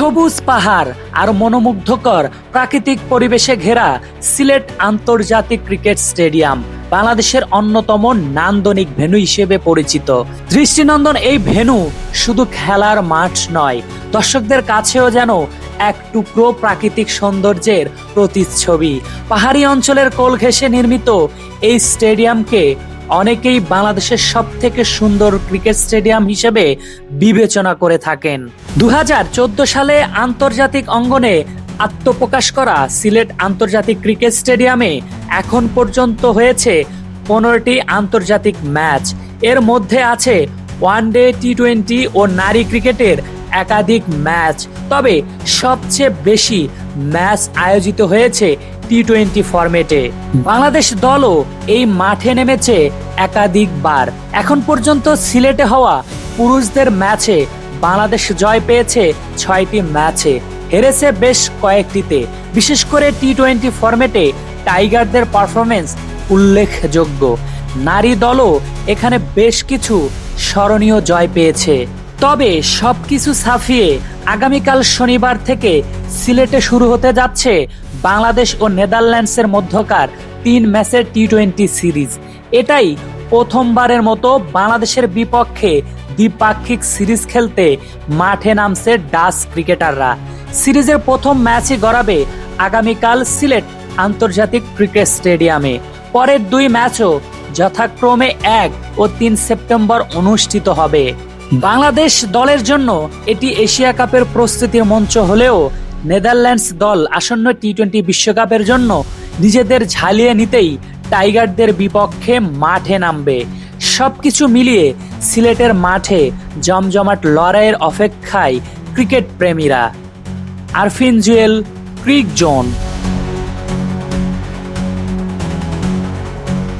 সবুজ পাহাড় আর মনোমুগ্ধকর প্রাকৃতিক পরিবেশে ঘেরা সিলেট আন্তর্জাতিক ক্রিকেট স্টেডিয়াম বাংলাদেশের অন্যতম নান্দনিক ভেন্যু হিসেবে পরিচিত। দৃষ্টিনন্দন এই ভেন্যু শুধু খেলার মাঠ নয়, দর্শকদের কাছেও যেন এক টুকরো প্রাকৃতিক সৌন্দর্যের প্রতিচ্ছবি। পাহাড়ি অঞ্চলের কোল ঘেঁষে নির্মিত এই স্টেডিয়ামকে অনেকেই বাংলাদেশের সব থেকে সুন্দর ক্রিকেট স্টেডিয়াম হিসেবে বিবেচনা করে থাকেন। দু হাজার চোদ্দ সালে আন্তর্জাতিক অঙ্গনে আত্মপ্রকাশ করা সিলেট আন্তর্জাতিক ক্রিকেট স্টেডিয়ামে এখন পর্যন্ত হয়েছে পনেরোটি আন্তর্জাতিক ম্যাচ। এর মধ্যে আছে ওয়ান ডে টি টোয়েন্টি ও নারী ক্রিকেটের একাধিক ম্যাচ। তবে সবচেয়ে বেশি ম্যাচ আয়োজিত হয়েছে টি টোয়েন্টি ফরম্যাটে বাংলাদেশ দলও এই মাঠে নেমেছে একাধিকবার এখন পর্যন্ত সিলেটে হওয়া পুরুষদের ম্যাচে বাংলাদেশ জয় পেয়েছে ছয়টি ম্যাচে। হেরেছে বেশ কয়েকটিতে। বিশেষ করে টি টোয়েন্টি ফরম্যাটে টাইগারদের পারফরমেন্স উল্লেখযোগ্য। নারী দলও এখানে বেশ কিছু স্মরণীয় জয় পেয়েছে। তবে সবকিছু সাফিয়ে আগামীকাল শনিবার থেকে সিলেটে শুরু হতে যাচ্ছে বাংলাদেশ ও নেদারল্যান্ডসের মধ্যকার তিন ম্যাচের টি টোয়েন্টি সিরিজ। এটাই প্রথমবারের মতো বাংলাদেশের বিপক্ষে দ্বিপাক্ষিক সিরিজ খেলতে মাঠে নামছে ডাচ ক্রিকেটাররা। সিরিজের প্রথম ম্যাচই গড়াবে আগামীকাল সিলেট আন্তর্জাতিক ক্রিকেট স্টেডিয়ামে। পরের দুই ম্যাচও যথাক্রমে এক ও তিন সেপ্টেম্বর অনুষ্ঠিত হবে। বাংলাদেশ দলের জন্য এটি এশিয়া কাপের প্রস্তুতির মঞ্চ হলেও নেদারল্যান্ডস দল আসন্ন টি টোয়েন্টি বিশ্বকাপের জন্য নিজেদের ঝালিয়ে নিতেই টাইগারদের বিপক্ষে মাঠে নামবে। সবকিছু মিলিয়ে সিলেটের মাঠে জমজমাট লড়াইয়ের অপেক্ষায় cricket প্রেমীরা। Arfin Jewel, cric zone.